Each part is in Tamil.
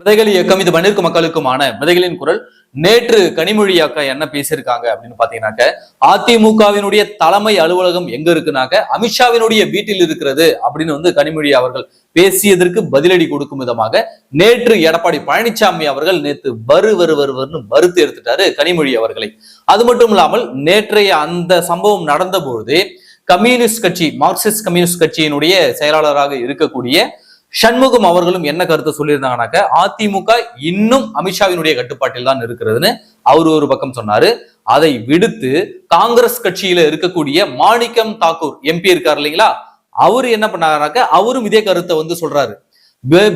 விதைகள் இயக்கம் இது மண்ணிற்கு மக்களுக்குமான விதைகளின் குரல். நேற்று கனிமொழி அக்கா என்ன பேசியிருக்காங்க அப்படின்னு பாத்தீங்கன்னாக்க அதிமுகவினுடைய தலைமை அலுவலகம் எங்க இருக்குனாக்க அமித்ஷாவினுடைய வீட்டில் இருக்கிறது அப்படின்னு வந்து கனிமொழி அவர்கள் பேசியதற்கு பதிலடி கொடுக்கும் விதமாக நேற்று எடப்பாடி பழனிசாமி அவர்கள் நேற்று வரு வரு வருவர்னு மறுத்து எடுத்துட்டாரு கனிமொழி அவர்களை. அது மட்டும் இல்லாமல் நேற்றைய அந்த சம்பவம் நடந்த பொழுது கம்யூனிஸ்ட் கட்சி மார்க்சிஸ்ட் கம்யூனிஸ்ட் கட்சியினுடைய செயலாளராக இருக்கக்கூடிய சண்முகம் அவர்களும் என்ன கருத்தை சொல்லியிருந்தாங்கனாக்க அதிமுக இன்னும் அமித்ஷாவினுடைய கட்டுப்பாட்டில் தான் இருக்கிறதுன்னு அவர் ஒரு பக்கம் சொன்னாரு. அதை விடுத்து காங்கிரஸ் கட்சியில இருக்கக்கூடிய மாணிக்கம் தாக்கூர் எம்பி இருக்கார் இல்லைங்களா? அவரு என்ன பண்ணாருனாக்க அவரும் இதே கருத்தை வந்து சொல்றாரு.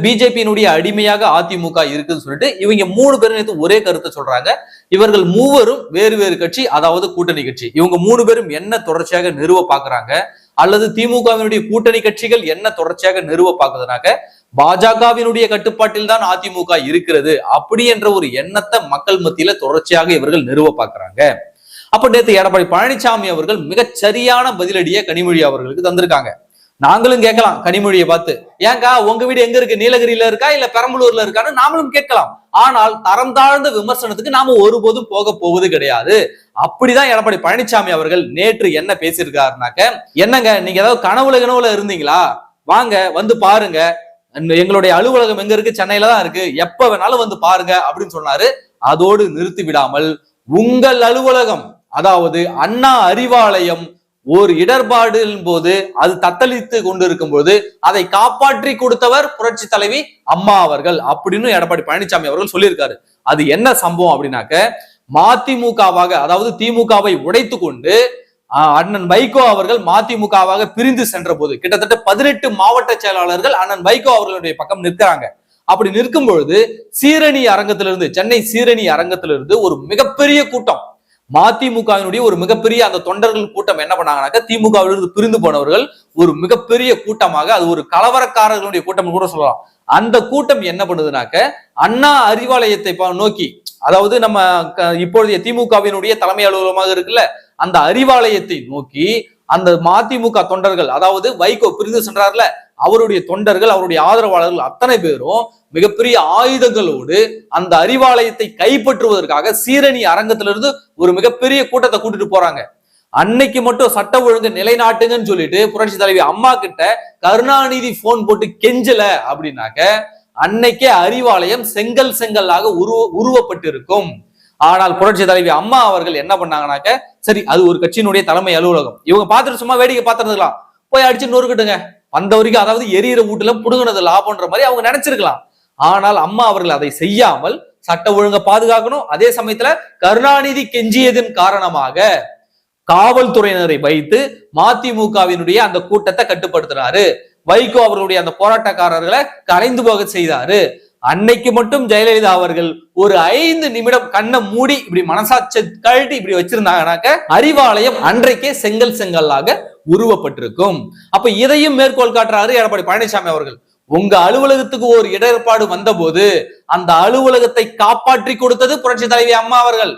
பிஜேபியினுடைய அடிமையாக அதிமுக இருக்குன்னு சொல்லிட்டு இவங்க மூணு பேரும் நேத்து ஒரே கருத்தை சொல்றாங்க. இவர்கள் மூவரும் வேறு வேறு கட்சி அதாவது கூட்டணி கட்சி. இவங்க மூணு பேரும் என்ன தொடர்ச்சியாக நிறுவ பாக்குறாங்க? அல்லது திமுகவினுடைய கூட்டணி கட்சிகள் என்ன தொடர்ச்சியாக நிறுவ பாக்குதுனாக்க பாஜகவினுடைய கட்டுப்பாட்டில் தான் அதிமுக இருக்கிறது அப்படி என்ற ஒரு எண்ணத்தை மக்கள் மத்தியில தொடர்ச்சியாக இவர்கள் நிறுவ பாக்குறாங்க அப்ப நேற்று எடப்பாடி பழனிசாமி அவர்கள் மிகச் சரியான பதிலடியை கனிமொழி அவர்களுக்கு தந்திருக்காங்க. நாங்களும் கேட்கலாம் கனிமொழியை பார்த்து. ஏங்கா உங்க வீடு எங்க இருக்கு? நீலகிரியில இருக்கா? இல்ல பெரம்பலூர்ல இருக்கான்னு நாமளும் கேட்கலாம். ஆனால் தரம் தாழ்ந்த விமர்சனத்துக்கு நாம ஒருபோதும் போக போவது கிடையாது. அப்படிதான் எடப்பாடி பழனிசாமி அவர்கள் நேற்று என்ன பேசியிருக்காருனாக்க என்னங்க நீங்க ஏதாவது கனவுல கனவுல இருந்தீங்களா? வாங்க வந்து பாருங்க. எங்களுடைய அலுவலகம் எங்க இருக்கு? சென்னையில தான் இருக்கு. எப்ப வேணாலும் வந்து பாருங்க அப்படின்னு சொன்னாரு. அதோடு நிறுத்தி விடாமல் உங்கள் அலுவலகம் அதாவது அண்ணா அறிவாலயம் ஒரு இடர்பாடின் போது அது தத்தளித்து கொண்டிருக்கும் போது அதை காப்பாற்றி கொடுத்தவர் புரட்சி தலைவி அம்மா அவர்கள் அப்படின்னு எடப்பாடி பழனிசாமி அவர்கள் சொல்லியிருக்காரு. அது என்ன சம்பவம் அப்படின்னாக்க மதிமுகவாக அதாவது திமுகவை உடைத்து கொண்டு அண்ணன் வைகோ அவர்கள் மதிமுகவாக பிரிந்து சென்ற போது கிட்டத்தட்ட பதினெட்டு மாவட்ட செயலாளர்கள் அண்ணன் வைகோ அவர்களுடைய பக்கம் நிற்கிறாங்க. அப்படி நிற்கும் பொழுது சீரணி அரங்கத்திலிருந்து சென்னை சீரணி அரங்கத்திலிருந்து ஒரு மிகப்பெரிய கூட்டம் மதிமுகவினுடைய ஒரு மிகப்பெரிய அந்த தொண்டர்கள் கூட்டம் என்ன பண்ணாங்கன்னாக்க திமுகவிலிருந்து பிரிந்து போனவர்கள் ஒரு மிகப்பெரிய கூட்டமாக அது ஒரு கலவரக்காரர்களுடைய கூட்டம் கூட சொல்லலாம். அந்த கூட்டம் என்ன பண்ணுதுனாக்க அண்ணா அறிவாலயத்தை நோக்கி அதாவது நம்ம இப்பொழுதைய திமுகவினுடைய தலைமை அலுவலகமாக இருக்குல்ல அந்த அறிவாலயத்தை நோக்கி அந்த மதிமுக தொண்டர்கள் அதாவது வைகோ பிரிந்து சென்றார்ல அவருடைய தொண்டர்கள் அவருடைய ஆதரவாளர்கள் அத்தனை பேரும் மிகப்பெரிய ஆயுதங்களோடு அந்த அறிவாலயத்தை கைப்பற்றுவதற்காக சீரணி அரங்கத்திலிருந்து ஒரு மிகப்பெரிய கூட்டத்தை கூட்டிட்டு போறாங்க. அன்னைக்கு மட்டும் சட்ட ஒழுங்கு நிலைநாட்டுங்கன்னு சொல்லிட்டு புரட்சி தலைவி அம்மா கிட்ட கருணாநிதி போன் போட்டு கெஞ்சல அப்படின்னாக்க அன்னைக்கே அறிவாலயம் செங்கல் செங்கல்லாக உருவ உருவப்பட்டிருக்கும். ஆனால் புரட்சி தலைவி அம்மா அவர்கள் என்ன பண்ணாங்கனாக்க சரி அது ஒரு கட்சியினுடைய தலைமை அலுவலகம். இவங்க பார்த்துட்டு சும்மா வேடிக்கை பார்த்துருந்துக்கலாம் போய் அடிச்சு நொறுக்கிட்டுங்க. வந்த வரைக்கும் அதாவது எரியிற வீட்டுல புடுங்கினது லாபம்ன்ற மாதிரி அவங்க நினைச்சிருக்கலாம். ஆனால் அம்மா அவர்கள் அதை செய்யாமல் சட்ட ஒழுங்க பாதுகாக்கணும். அதே சமயத்துல கருணாநிதி கெஞ்சியதன் காரணமாக காவல்துறையினரை வைத்து மதிமுகவினுடைய அந்த கூட்டத்தை கட்டுப்படுத்தினாரு வைகோ அவர்களுடைய அந்த போராட்டக்காரர்களை கலைந்து போக செய்தாரு. அன்னைக்கு மட்டும் ஜெயலலிதா அவர்கள் ஒரு ஐந்து நிமிடம் கண்ணை மூடி இப்படி மனசாட்சி கழட்டி இப்படி வச்சிருந்தாங்கனாக்க அறிவாலயம் அன்றைக்கே செங்கல் செங்கல்லாக உருவப்பட்டிருக்கும். அப்ப இதையும் மேற்கோள் காட்டுறாரு எடப்பாடி பழனிசாமி அவர்கள். உங்க அலுவலகத்துக்கு ஒரு இடர்பாடு வந்த போது அந்த அலுவலகத்தை காப்பாற்றி கொடுத்தது புரட்சி தலைவி அம்மா அவர்கள்.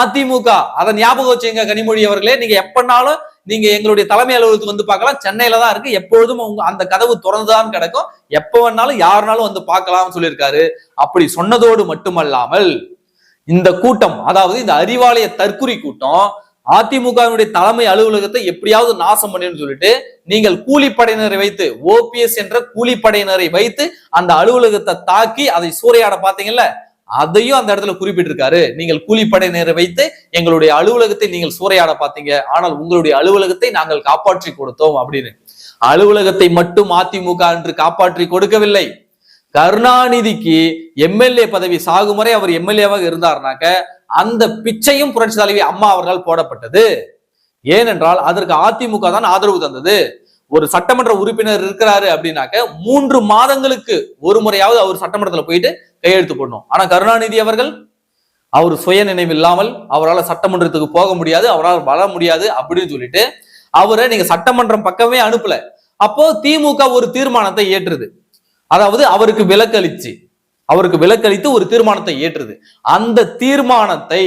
அதிமுக அதை ஞாபகம் வச்சுங்க கனிமொழி அவர்களே நீங்க எப்பனாலும் நீங்க எங்களுடைய தலைமை அலுவலகத்துக்கு வந்து பார்க்கலாம். சென்னையில தான் இருக்கு. எப்பொழுதும் உங்க அந்த கதவு திறந்துதான் கிடக்கும். எப்ப வேணாலும் யாருனாலும் வந்து பார்க்கலாம்னு சொல்லியிருக்காரு. அப்படி சொன்னதோடு மட்டுமல்லாமல் இந்த கூட்டம் அதாவது இந்த அறிவாலய தற்குறி கூட்டம் அதிமுகவினுடைய தலைமை அலுவலகத்தை எப்படியாவது நாசம் பண்ணு சொல்லிட்டு நீங்கள் கூலிப்படையினரை வைத்து ஓபிஎஸ் என்ற கூலிப்படையினரை வைத்து அந்த அலுவலகத்தை தாக்கி அதை சூறையாட பாத்தீங்கல்ல அதையும் அந்த இடத்துல குறிப்பிட்டிருக்காரு. நீங்கள் கூலிப்படையினரை வைத்து எங்களுடைய அலுவலகத்தை நீங்கள் சூறையாட பார்த்தீங்க. ஆனால் உங்களுடைய அலுவலகத்தை நாங்கள் காப்பாற்றி கொடுத்தோம் அப்படின்னு. அலுவலகத்தை மட்டும் அதிமுக என்று காப்பாற்றி கொடுக்கவில்லை. கருணாநிதிக்கு எம்எல்ஏ பதவி சாகுமுறை அவர் எம்எல்ஏவாக இருந்தார்னாக்க அந்த பிச்சையும் புரட்சி தலைவி அம்மா அவர்களால் போடப்பட்டது. ஏனென்றால் அதற்கு அதிமுக தான் ஆதரவு தந்தது. ஒரு சட்டமன்ற உறுப்பினர் இருக்கிறாரு அப்படின்னாக்க மூன்று மாதங்களுக்கு ஒரு முறையாவது அவர் சட்டமன்றத்துல போயிட்டு கையெழுத்து போடணும். ஆனா கருணாநிதி அவர்கள் அவர் சுய நினைவு இல்லாமல் அவரால் சட்டமன்றத்துக்கு போக முடியாது அவரால் வர முடியாது அப்படின்னு சொல்லிட்டு அவரை நீங்க சட்டமன்றம் பக்கமே அனுப்பல. அப்போ திமுக ஒரு தீர்மானத்தை ஏற்றுது. அதாவது அவருக்கு விலக்களிச்சு அவருக்கு விலக்களித்து ஒரு தீர்மானத்தை ஏற்றுது. அந்த தீர்மானத்தை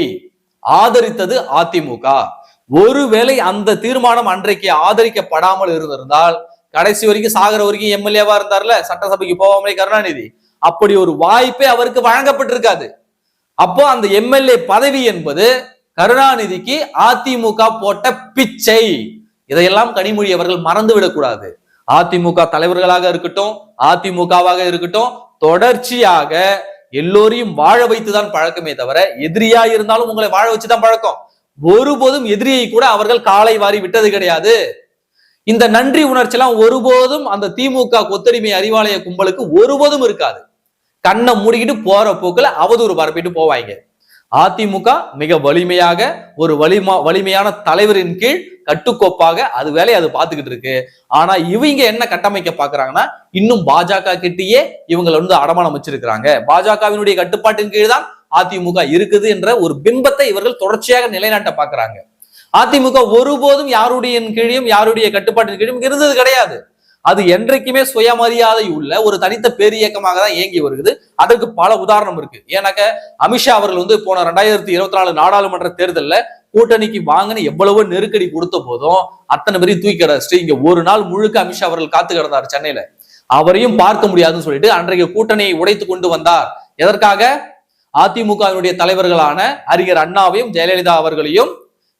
ஆதரித்தது அதிமுக. ஒருவேளை அந்த தீர்மானம் அன்றைக்கு ஆதரிக்கப்படாமல் இருந்திருந்தால் கடைசி வரைக்கும் சாகர வரைக்கும் எம்எல்ஏவா இருந்தார்ல சட்டசபைக்கு போகாமலே கருணாநிதி அப்படி ஒரு வாய்ப்பே அவருக்கு வழங்கப்பட்டிருக்காது. அப்போ அந்த எம்எல்ஏ பதவி என்பது கருணாநிதிக்கு அதிமுக போட்ட பிச்சை. இதையெல்லாம் கனிமொழி அவர்கள் மறந்து விடக்கூடாது அதிமுக தலைவர்களாக இருக்கட்டும் அதிமுகவாக இருக்கட்டும் தொடர்ச்சியாக எல்லோரையும் வாழ வைத்துதான் பழக்கமே தவிர எதிரியா இருந்தாலும் உங்களை வாழ வச்சுதான் பழக்கம். ஒருபோதும் எதிரியை கூட அவர்கள் காலை வாரி விட்டது கிடையாது. இந்த நன்றி உணர்ச்சி எல்லாம் ஒருபோதும் அந்த திமுக கொத்தடிமை அறிவாலய கும்பலுக்கு ஒருபோதும் இருக்காது. கண்ணை மூடிக்கிட்டு போற போக்குல அவதூறு பரப்பிட்டு போவாங்க அதிமுக மிக வலிமையாக ஒரு வலிமா வலிமையான தலைவரின் கீழ் கட்டுக்கோப்பாக அது வேலையை அது பார்த்துக்கிட்டு இருக்கு. ஆனா இவங்க என்ன கட்டமைக்க பாக்குறாங்கன்னா இன்னும் பாஜக கிட்டேயே இவங்களை வந்து அடமானம் வச்சிருக்கிறாங்க. பாஜகவினுடைய கட்டுப்பாட்டின் கீழ் தான் அதிமுக இருக்குது என்ற ஒரு பிம்பத்தை இவர்கள் தொடர்ச்சியாக நிலைநாட்ட பாக்குறாங்க அதிமுக ஒருபோதும் யாருடைய கீழையும் யாருடைய கட்டுப்பாட்டின் கீழும் இருந்தது கிடையாது. அது என்றைக்குமே சுயமரியாதை உள்ள ஒரு தனித்த பேரியக்கமாக தான் இயங்கி வருகிறது. அதற்கு பல உதாரணம் இருக்கு. ஏன்னாக்க அமித்ஷா அவர்கள் வந்து போன ரெண்டாயிரத்தி இருபத்தி நாலு நாடாளுமன்ற தேர்தல்ல கூட்டணிக்கு வாங்கின எவ்வளவோ நெருக்கடி கொடுத்த போதும் அத்தனை பேரையும் தூக்கி கிடச்சிட்டு இங்க ஒரு நாள் முழுக்க அமித்ஷா அவர்கள் காத்து கிடந்தார் சென்னையில. அவரையும் பார்க்க முடியாதுன்னு சொல்லிட்டு அன்றைக்கு கூட்டணியை உடைத்து கொண்டு வந்தார். எதற்காக? அதிமுகவினுடைய தலைவர்களான அறிஞர் அண்ணாவையும் ஜெயலலிதா அவர்களையும்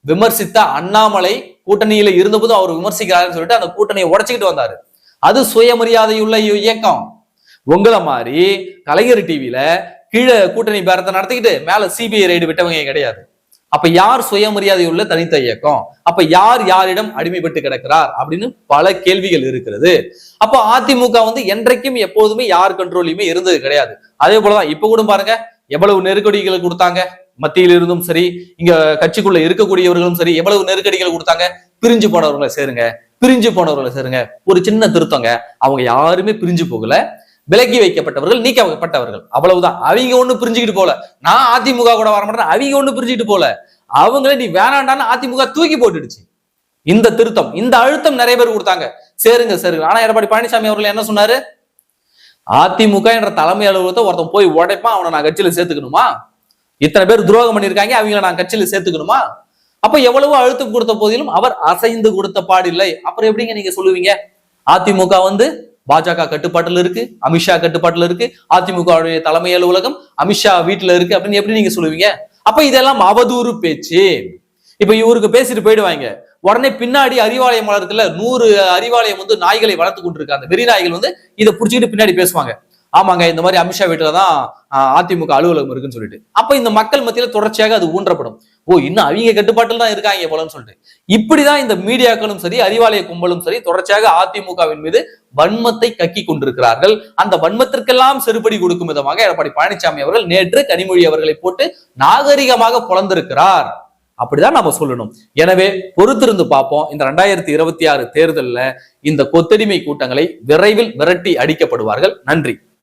விமர்சித்த அண்ணாமலை கூட்டணியில இருந்தபோது அவர் விமர்சிக்கிறாருன்னு சொல்லிட்டு அந்த கூட்டணியை உடைச்சிக்கிட்டு வந்தாரு. அது சுயமரியாதையுள்ள இயக்கம். உங்களை மாதிரி கலைஞர் டிவியில கீழே கூட்டணி பேரத்தை நடத்திக்கிட்டு மேல சிபிஐ ரைடு விட்டவங்க கிடையாது. அப்ப யார் சுயமரியாதை உள்ள தனித்த இயக்கம்? அப்ப யார் யாரிடம் அடிமைப்பட்டு கிடக்கிறார்? அப்படின்னு பல கேள்விகள் இருக்கிறது. அப்போ அதிமுக வந்து என்றைக்கும் எப்போதுமே யார் கண்ட்ரோலையுமே இருந்தது கிடையாது. அதே போலதான் இப்ப கூட பாருங்க எவ்வளவு நெருக்கடிகளை கொடுத்தாங்க. மத்தியில் இருந்தும் சரி இங்க கட்சிக்குள்ள இருக்கக்கூடியவர்களும் சரி எவ்வளவு நெருக்கடிகள் கொடுத்தாங்க. பிரிஞ்சு போனவர்களை சேருங்க. பிரிஞ்சு போனவர்களை சேருங்க ஒரு சின்ன திருத்தங்க. அவங்க யாருமே பிரிஞ்சு போகல. விலக்கி வைக்கப்பட்டவர்கள் நீக்கப்பட்டவர்கள். அவ்வளவுதான். அவங்க ஒண்ணு பிரிஞ்சுக்கிட்டு போல நான் அதிமுக கூட வர மாட்டேன். அவங்க ஒண்ணு பிரிஞ்சுக்கிட்டு போல அவங்கள நீ வேணாண்டான்னு அதிமுக தூக்கி போட்டுடுச்சு. இந்த திருத்தம் இந்த அழுத்தம் நிறைய பேர் கொடுத்தாங்க. சேருங்க சேருங்க. ஆனா எடப்பாடி பழனிசாமி அவர்கள் என்ன சொன்னாரு? அதிமுக என்ற தலைமை அலுவலகத்தை ஒருத்தன் போய் உடைப்பான் அவனை நான் கட்சியில சேர்த்துக்கணுமா? இத்தனை பேர் துரோகம் பண்ணிருக்காங்க அவங்கள நான் கட்சியில சேர்த்துக்கணுமா? அப்ப எவ்வளவு அழுத்தம் கொடுத்த போதிலும் அவர் அசைந்து கொடுத்த பாடில்லை அப்புறம் எப்படிங்க நீங்க சொல்லுவீங்க? அதிமுக வந்து பாஜக கட்டுப்பாட்டுல இருக்கு அமித்ஷா கட்டுப்பாட்டுல இருக்கு அதிமுகவுடைய தலைமை அலுவலகம் அமித்ஷா வீட்டுல இருக்கு அப்படின்னு எப்படி நீங்க சொல்லுவீங்க? அப்ப இதெல்லாம் அவதூறு பேச்சு. இப்ப இவருக்கு பேசிட்டு போயிடுவாங்க. உடனே பின்னாடி அறிவாலயம் வளர்க்குல நூறு அறிவாலயம் வந்து நாய்களை வளர்த்து கொண்டிருக்காங்க. வெறி நாய்கள் வந்து இதை புடிச்சுக்கிட்டு பின்னாடி பேசுவாங்க. ஆமாங்க இந்த மாதிரி அமித்ஷா வீட்டுல தான் அதிமுக அலுவலகம் இருக்குன்னு சொல்லிட்டு. அப்போ இந்த மக்கள் மத்தியில தொடர்ச்சியாக அது ஊன்றப்படும். ஓ இன்னும் அவங்க கட்டுப்பாட்டில் தான் இருக்காங்க போலன்னு சொல்லிட்டு. இப்படிதான் இந்த மீடியாக்களும் சரி அறிவாலய கும்பலும் சரி தொடர்ச்சியாக அதிமுகவின் மீது வன்மத்தை கக்கி கொண்டிருக்கிறார்கள். அந்த வன்மத்திற்கெல்லாம் செருப்படி கொடுக்கும் விதமாக எடப்பாடி பழனிசாமி அவர்கள் நேற்று கனிமொழி அவர்களை போட்டு நாகரிகமாக புலந்திருக்கிறார். அப்படிதான் நம்ம சொல்லணும். எனவே பொறுத்திருந்து பார்ப்போம். இந்த ரெண்டாயிரத்தி இருபத்தி ஆறு தேர்தல்ல இந்த கொத்தடிமை கூட்டங்களை விரைவில் விரட்டி அடிக்கப்படுவார்கள். நன்றி.